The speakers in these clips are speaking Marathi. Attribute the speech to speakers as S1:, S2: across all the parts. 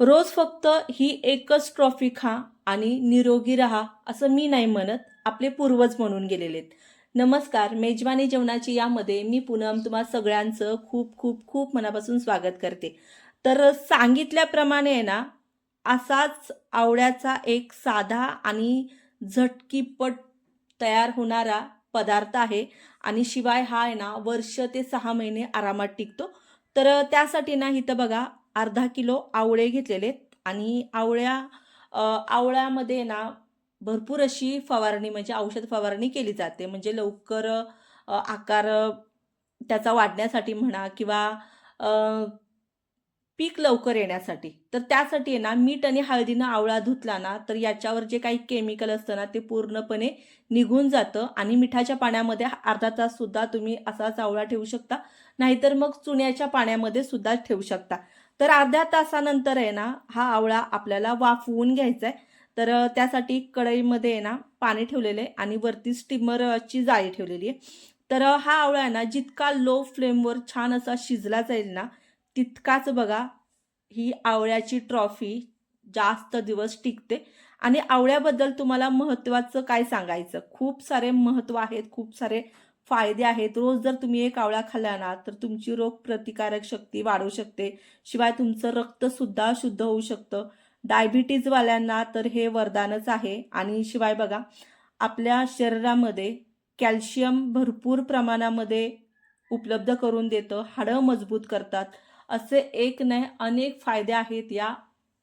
S1: रोज फक्त ही एकच ट्रॉफी खा आणि निरोगी राहा असं मी नाही म्हणत आपले पूर्वज म्हणून गेलेले आहेत नमस्कार मेजवानी जेवणाची यामध्ये मी पूनम तुम्हा सगळ्यांचं खूप खूप खूप मनापासून स्वागत करते. तर सांगितल्याप्रमाणे आहे ना असाच आवळ्याचा एक साधा आणि झटकीपट तयार होणारा पदार्थ आहे आणि शिवाय हा आहे ना वर्ष ते सहा महिने आरामात टिकतो. तर त्यासाठी ना इथं बघा अर्धा किलो आवळे घेतलेले आणि आवळ्या आवळ्यामध्ये ना भरपूर अशी फवारणी म्हणजे औषध फवारणी केली जाते. म्हणजे लवकर आकार त्याचा वाढण्यासाठी म्हणा किंवा पीक लवकर येण्यासाठी. तर त्यासाठी आहे ना मीठ आणि हळदीनं आवळा धुतला ना तर याच्यावर जे काही केमिकल असतं ना ते पूर्णपणे निघून जातं. आणि मिठाच्या पाण्यामध्ये अर्धा तास सुद्धा तुम्ही असाच आवळा ठेवू शकता. नाहीतर मग चुन्याच्या पाण्यामध्ये सुद्धा ठेवू शकता. तर अर्ध्या तासानंतर आहे ना हा आवळा आपल्याला वाफवून घ्यायचा आहे तर त्यासाठी कढईमध्ये आहे ना पाणी ठेवलेलं आहे आणि वरती स्टीमरची जाळी ठेवलेली आहे. तर हा आवळा आहे ना जितका लो फ्लेमवर छान असा शिजला जाईल ना तितकाच बघा ही आवळ्याची ट्रॉफी जास्त दिवस टिकते. आणि आवळ्याबद्दल तुम्हाला महत्त्वाचं काय सांगायचं? खूप सारे महत्त्व आहेत खूप सारे फायदे आहेत. रोज जर तुम्ही एक आवळा खाल्ला ना तर तुमची रोग प्रतिकारक शक्ती वाढू शकते. शिवाय तुमचं रक्तसुद्धा शुद्ध होऊ शकतं. डायबिटीजवाल्यांना तर हे वरदानच आहे. आणि शिवाय बघा आपल्या शरीरामध्ये कॅल्शियम भरपूर प्रमाणामध्ये उपलब्ध करून देतं हाडं मजबूत करतात. असे एक नाही अनेक फायदे आहेत या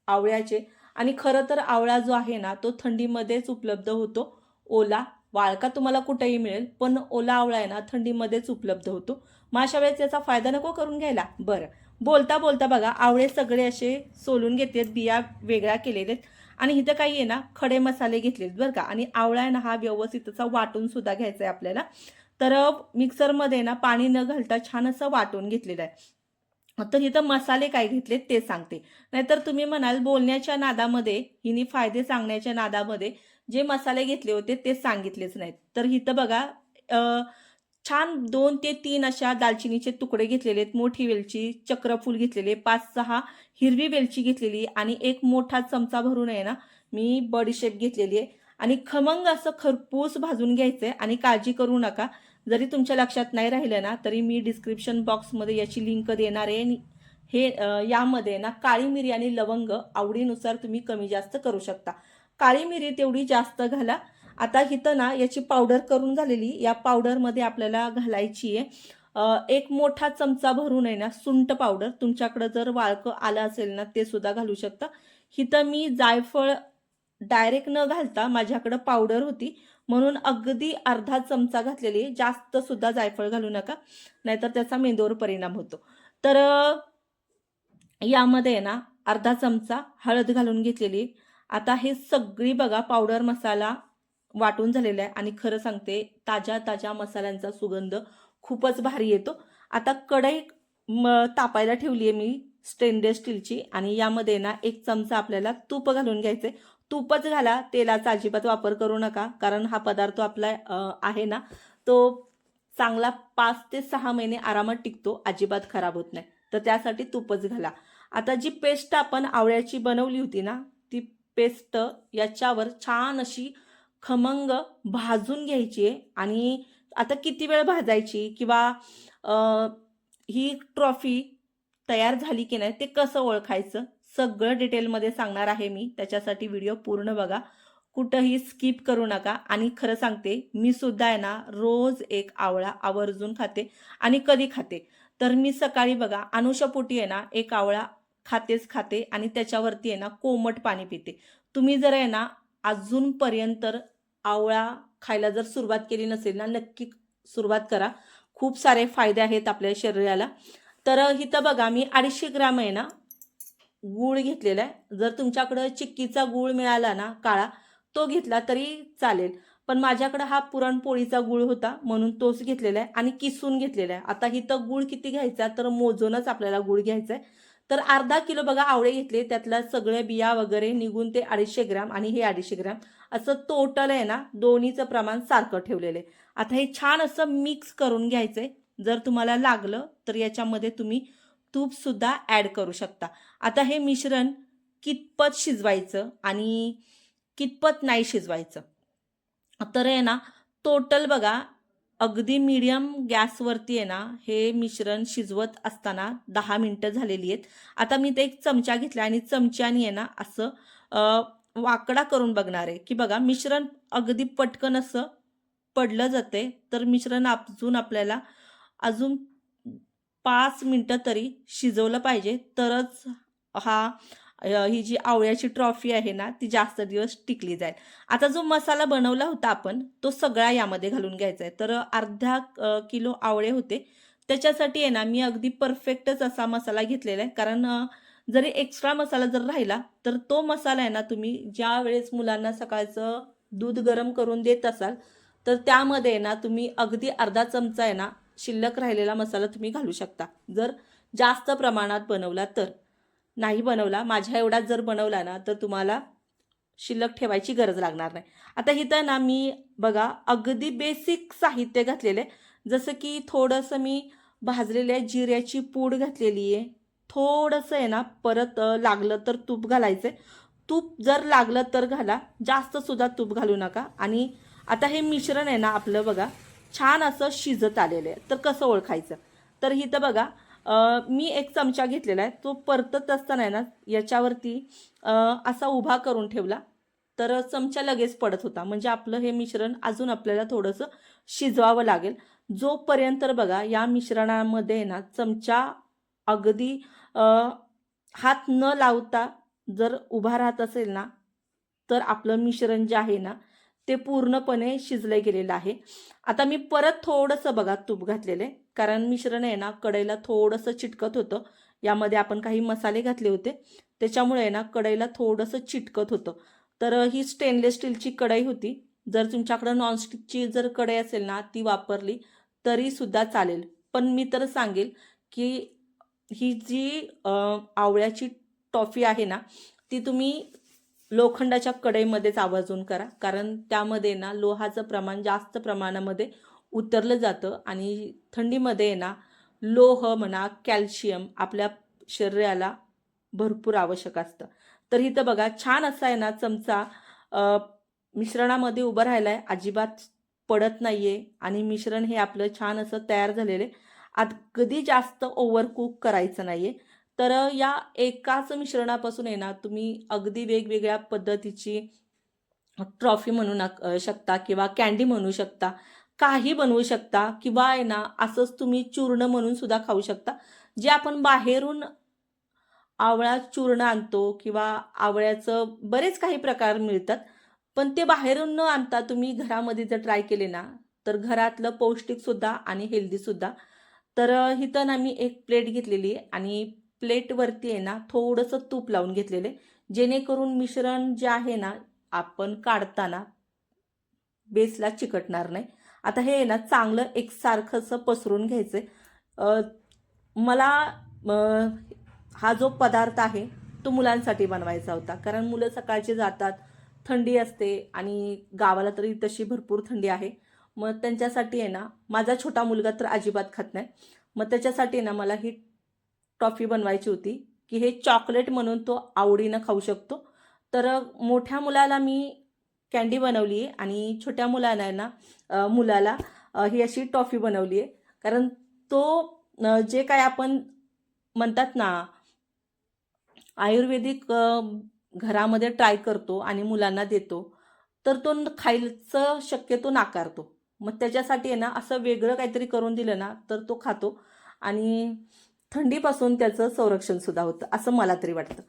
S1: आवळ्याचे. आणि खरं तर आवळा जो आहे ना तो थंडीमध्येच उपलब्ध होतो. ओला वाळका तुम्हाला कुठेही मिळेल पण ओला आवळा आहे ना थंडीमध्येच उपलब्ध होतो. मग अशा वेळेस याचा फायदा नको करून घ्यायला. बरं. बोलता बोलता बघा आवळे सगळे असे सोलून घेतलेत बिया वेगळ्या केलेले आहेत. आणि इथं काही आहे ना खडे मसाले घेतलेत बरं का. आणि आवळा आहे ना हा व्यवस्थित असा वाटून सुद्धा घ्यायचा आहे आपल्याला. तर मिक्सरमध्ये ना पाणी न घालता छान असं वाटून घेतलेलं आहे. तर इथं मसाले काय घेतलेत ते सांगते. नाहीतर तुम्ही म्हणाल बोलण्याच्या नादामध्ये हिने फायदे सांगण्याच्या नादामध्ये जे मसाले घेतले होते ते सांगितलेच नाहीत. तर इथं बघा छान दोन ते तीन अशा दालचिनीचे तुकडे घेतलेले आहेत. मोठी वेलची चक्रफूल घेतलेले पाच सहा हिरवी वेलची घेतलेली आणि एक मोठा चमचा भरून आहे ना मी बडीशेप घेतलेली आहे. आणि खमंग असं खरपूस भाजून घ्यायचं आहे आणि काळजी करू नका. जरी तुमच्या लक्षात नाही राहिलं ना तरी मी डिस्क्रिप्शन बॉक्समध्ये याची लिंक देणार आहे. हे यामध्ये ना काळी मिरी आणि लवंग आवडीनुसार तुम्ही कमी जास्त करू शकता. काळी मिरी तेवढी जास्त घाला. आता इथं ना याची पावडर करून झालेली या पावडरमध्ये आपल्याला घालायची आहे. एक मोठा चमचा भरून आहे ना सुंट पावडर तुमच्याकडं जर वाळकं आलं असेल ना ते सुद्धा घालू शकता. इथं मी जायफळ डायरेक्ट न घालता माझ्याकडं पावडर होती. म्हणून अगदी अर्धा चमचा घातलेली आहे. जास्त सुद्धा जायफळ घालू नका. नाहीतर त्याचा मेंदूवर परिणाम होतो. तर यामध्ये आहे ना अर्धा चमचा हळद घालून घेतलेली आहे. आता हे सगळी बघा पावडर मसाला वाटून झालेला आहे. आणि खरं सांगते ताज्या ताज्या मसाल्यांचा सुगंध खूपच भारी येतो. आता कढई तापायला ठेवली आहे मी स्टेनलेस स्टीलची आणि यामध्ये ना एक चमचा आपल्याला तूप घालून घ्यायचे तूपच घाला तेलाचा अजिबात वापर करू नका कारण हा पदार्थ आपला आहे ना तो चांगला पाच ते सहा महिने आरामात टिकतो अजिबात खराब होत नाही. तर त्यासाठी तूपच घाला. आता जी पेस्ट आपण आवळ्याची बनवली होती ना पेस्ट याच्यावर छान अशी खमंग भाजून घ्यायची आहे. आणि आता किती वेळ भाजायची किंवा ही ट्रॉफी तयार झाली की नाही ते कसं ओळखायचं? सगळं डिटेलमध्ये सांगणार आहे मी. त्याच्यासाठी व्हिडिओ पूर्ण बघा. कुठंही स्किप करू नका. आणि खरं सांगते मी सुद्धा आहे ना रोज एक आवळा आवर्जून खाते आणि कधी खाते. तर मी सकाळी बघा अनुषापोटी आहे ना एक आवळा खातेच खाते आणि त्याच्यावरती आहे ना कोमट पाणी पिते. तुम्ही जर आहे ना अजूनपर्यंत आवळा खायला जर सुरुवात केली नसेल ना नक्की सुरुवात करा. खूप सारे फायदे आहेत आपल्या शरीराला. तर इथं बघा मी अडीचशे ग्राम आहे ना गूळ घेतलेला आहे. जर तुमच्याकडं चिक्कीचा गूळ मिळाला ना काळा तो घेतला तरी चालेल. पण माझ्याकडं हा पुरणपोळीचा गूळ होता म्हणून तोच घेतलेला आहे आणि किसून घेतलेला आहे. आता इथं गूळ किती घ्यायचा तर मोजूनच आपल्याला गूळ घ्यायचा आहे. तर अर्धा किलो बघा आवळे घेतले त्यातल्या सगळ्या बिया वगैरे निघून ते अडीचशे ग्रॅम आणि हे अडीचशे ग्राम. असं टोटल आहे ना दोन्हीचं प्रमाण सारखं ठेवलेलं आहे. आता हे छान असं मिक्स करून घ्यायचं आहे जर तुम्हाला लागलं तर याच्यामध्ये तुम्ही तूपसुद्धा ॲड करू शकता. आता हे मिश्रण कितपत शिजवायचं आणि कितपत नाही शिजवायचं. तर आहे ना टोटल बघा अगदी मीडियम गॅसवरती आहे ना हे मिश्रण शिजवत असताना दहा मिनटं झालेली आहेत. आता मी ते एक चमचा घेतला आणि चमच्याने आहे ना असं वाकडा करून बघणार आहे. की बघा मिश्रण अगदी पटकन असं पडलं जाते तर मिश्रण अजून आपल्याला अजून पाच मिनटं तरी शिजवलं पाहिजे. तरच हा ही जी आवळ्याची ट्रॉफी आहे ना ती जास्त दिवस टिकली जाईल. आता जो मसाला बनवला होता आपण तो सगळा यामध्ये घालून घ्यायचा आहे. तर अर्धा किलो आवळे होते. त्याच्यासाठी आहे ना मी अगदी परफेक्टच असा मसाला घेतलेला आहे. कारण जरी एक्स्ट्रा मसाला जर राहिला तर तो मसाला आहे ना तुम्ही ज्या वेळेस मुलांना सकाळचं दूध गरम करून देत असाल तर त्यामध्ये आहे ना तुम्ही अगदी अर्धा चमचा आहे ना शिल्लक राहिलेला मसाला तुम्ही घालू शकता. जर जास्त प्रमाणात बनवला तर. नाही बनवला माझ्या एवढाच जर बनवला ना तर तुम्हाला शिल्लक ठेवायची गरज लागणार नाही. आता इथं ना मी बघा अगदी बेसिक साहित्य घातलेलं आहे. जसं की थोडंसं मी भाजलेल्या जिऱ्याची पूड घातलेली आहे. थोडंसं आहे ना परत लागलं तर तूप घालायचं आहे तूप जर लागलं तर घाला जास्तसुद्धा तूप घालू नका. आणि आता हे मिश्रण आहे ना आपलं बघा छान असं शिजत आलेलं आहे. तर कसं ओळखायचं? तर इथं बघा मी एक चमचा घेतलेला आहे. तो परतत असताना आहे ना याच्यावरती असा उभा करून ठेवला. तर चमचा लगेच पडत होता. म्हणजे आपलं हे मिश्रण अजून आपल्याला थोडंसं शिजवावं लागेल. जोपर्यंत बघा या मिश्रणामध्ये आहे ना चमचा अगदी हात न लावता जर उभा राहत असेल ना तर आपलं मिश्रण जे आहे ना ते पूर्णपणे शिजलं गेलेलं आहे. आता मी परत थोडंसं बघा तूप घातलेलं आहे. कारण मिश्रण आहे ना कढईला थोडंसं चिटकत होतं. यामध्ये आपण काही मसाले घातले होते. त्याच्यामुळे आहे ना कढईला थोडंसं चिटकत होतं. तर ही स्टेनलेस स्टीलची कढई होती. जर तुमच्याकडं नॉनस्टिकची जर कढई असेल ना ती वापरली तरीसुद्धा चालेल. पण मी तर सांगेल की ही जी आवळ्याची टॉफी आहे ना ती तुम्ही लोखंडाच्या कढईमध्येच आवर्जून करा. कारण त्यामध्ये ना लोहाचं प्रमाण जास्त प्रमाणामध्ये उतरलं जातं आणि थंडीमध्ये आहे ना लोह म्हणा कॅल्शियम आपल्या शरीराला भरपूर आवश्यक असतं. तर इथं बघा छान असा आहे ना चमचा मिश्रणामध्ये उभं राहिला आहे अजिबात पडत नाही आहे आणि मिश्रण हे आपलं छान असं तयार झालेलं आहे. कधी जास्त ओव्हरकुक करायचं नाही आहे तर या एकाच मिश्रणापासून आहे ना तुम्ही अगदी वेगवेगळ्या पद्धतीची ट्रॉफी म्हणू नक शकता किंवा कॅन्डी म्हणू शकता. काही बनवू शकता किंवा आहे ना असंच तुम्ही चूर्ण म्हणून सुद्धा खाऊ शकता. जे आपण बाहेरून आवळा चूर्ण आणतो किंवा आवळ्याचं बरेच काही प्रकार मिळतात पण ते बाहेरून न आणता तुम्ही घरामध्ये जर ट्राय केले ना तर घरातलं पौष्टिकसुद्धा आणि हेल्दीसुद्धा तर इथं ना मी एक प्लेट घेतलेली आहे आणि प्लेटवरती आहे ना थोडंसं तूप लावून घेतलेलं आहे. जेणेकरून मिश्रण जे आहे ना आपण काढताना बेसला चिकटणार नाही. आता हे आहे ना चांगलं एकसारखं असं पसरून घ्यायचं आहे मला हा जो पदार्थ आहे तो मुलांसाठी बनवायचा होता. कारण मुलं सकाळची जातात थंडी असते आणि गावाला तरी तशी भरपूर थंडी आहे. मग त्यांच्यासाठी आहे ना माझा छोटा मुलगा तर अजिबात खात नाही. मग त्याच्यासाठी ना मला ही टॉफी बनवायची होती की हे चॉकलेट म्हणून तो आवडीनं खाऊ शकतो. तर मोठ्या मुलाला मी कॅन्डी बनवली आहे आणि छोट्या मुलांना ना मुलाला ही अशी टॉफी बनवली आहे. कारण तो जे काय आपण म्हणतात ना आयुर्वेदिक घरामध्ये ट्राय करतो आणि मुलांना देतो तर तो खायचं शक्यतो नाकारतो. मग त्याच्यासाठी आहे ना असं वेगळं काहीतरी करून दिलं ना तर तो खातो. आणि थंडीपासून त्याचं संरक्षणसुद्धा होतं असं मला तरी वाटतं.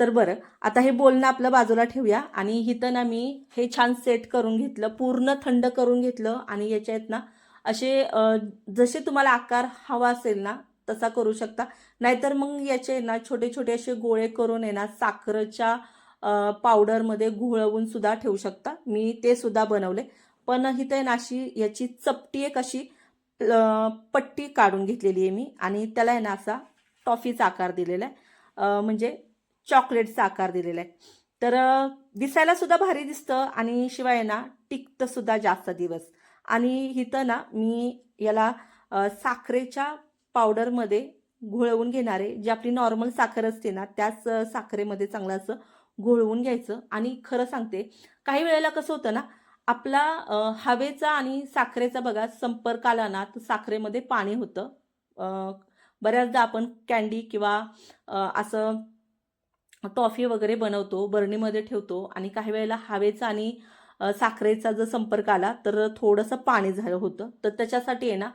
S1: तर बरं आता हे बोलणं आपलं बाजूला ठेवूया. आणि इथं ना मी हे छान सेट करून घेतलं पूर्ण थंड करून घेतलं. आणि याच्यात ना असे जसे तुम्हाला आकार हवा असेल ना तसा करू शकता. नाहीतर मग याचे ना छोटे छोटे असे गोळे करून आहे ना साखरेच्या पावडरमध्ये घोळवून सुद्धा ठेवू शकता. मी ते सुद्धा बनवले. पण हिथं आहे ना अशी याची चपटी एक अशी पट्टी काढून घेतलेली आहे मी. आणि त्याला आहे ना असा टॉफीचा आकार दिलेला आहे. म्हणजे चॉकलेटचा आकार दिलेला आहे. तर दिसायला सुद्धा भारी दिसतं आणि शिवाय ना टिकतं सुद्धा जास्त दिवस. आणि इथं ना मी याला साखरेच्या पावडरमध्ये घोळवून घेणारे जे जी आपली नॉर्मल साखर असते ना त्याच साखरेमध्ये चांगलं असं घोळवून घ्यायचं. आणि खरं सांगते काही वेळेला कसं होतं ना आपला हवेचा आणि साखरेचा बघा संपर्क आला ना तर साखरेमध्ये पाणी होतं. बऱ्याचदा आपण कॅन्डी किंवा असं टॉफी वगैरे बनवतो बरणीमध्ये ठेवतो आणि काही वेळेला हवेचा आणि साखरेचा जर संपर्क आला तर थोडंसं पाणी झालं होतं. तर त्याच्यासाठी आहे ना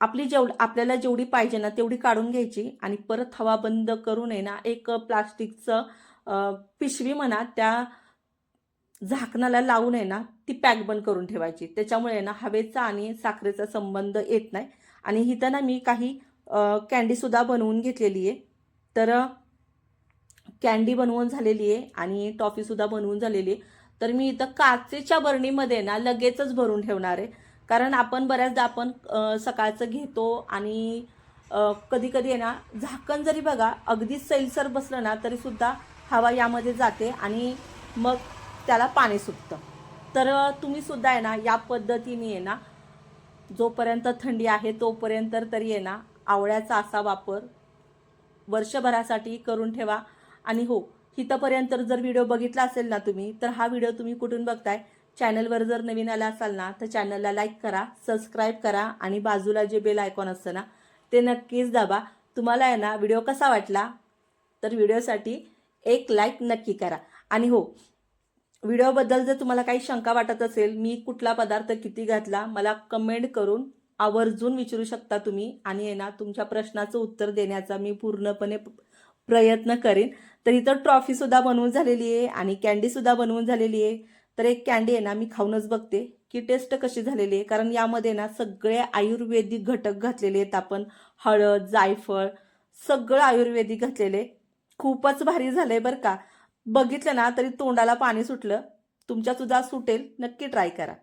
S1: आपली जेव आपल्याला जेवढी पाहिजे ना तेवढी काढून घ्यायची आणि परत हवा बंद करून आहे ना एक प्लास्टिकचं पिशवी म्हणा त्या झाकणाला लावून आहे ना ती पॅक बंद करून ठेवायची. त्याच्यामुळे आहे ना हवेचा आणि साखरेचा संबंध येत नाही. आणि इथं ना मी काही कॅन्डीसुद्धा बनवून घेतलेली आहे. तर कॅन्डी बनवून झालेली आहे आणि टॉफीसुद्धा बनवून झालेली आहे. तर मी इथं काचेच्या बरणीमध्ये ना लगेचच भरून ठेवणार आहे. कारण आपण बऱ्याचदा आपण सकाळचं घेतो आणि कधी कधी आहे ना झाकण जरी बघा अगदी सैलसर बसलं ना तरीसुद्धा हवा यामध्ये जाते आणि मग त्याला पाणी सुटतं. तर तुम्हीसुद्धा तुम्ही सुद्धा आहे ना या पद्धतीने आहे ना जोपर्यंत थंडी आहे तोपर्यंत तरी आहे ना आवळ्याचा असा वापर वर्षभरासाठी करून ठेवा. आणि हो इथंपर्यंत जर व्हिडिओ बघितला असेल ना तुम्ही तर हा व्हिडिओ तुम्ही कुठून बघताय? चॅनलवर जर नवीन आला असाल ना तर चॅनलला लाईक करा सबस्क्राईब करा आणि बाजूला जे बेल आयकॉन असतं ना ते नक्कीच दाबा. तुम्हाला आहे ना व्हिडिओ कसा वाटला? तर व्हिडिओसाठी एक लाईक नक्की करा. आणि हो व्हिडिओबद्दल जर तुम्हाला काही शंका वाटत असेल मी कुठला पदार्थ किती घातला मला कमेंट करून आवर्जून विचारू शकता तुम्ही. आणि आहे ना तुमच्या प्रश्नाचं उत्तर देण्याचा मी पूर्णपणे प्रयत्न करेन. तर इथं ट्रॉफीसुद्धा बनवून झालेली आहे आणि कॅन्डीसुद्धा बनवून झालेली आहे. तर एक कॅन्डी आहे ना मी खाऊनच बघते. की टेस्ट कशी झालेली आहे? कारण यामध्ये ना सगळे आयुर्वेदिक घटक घातलेले आहेत आपण. हळद जायफळ सगळं आयुर्वेदिक घातलेले खूपच भारी झालंय बरं का. बघितलं ना तरी तोंडाला पाणी सुटलं. तुमच्यासुद्धा सुटेल. नक्की ट्राय करा.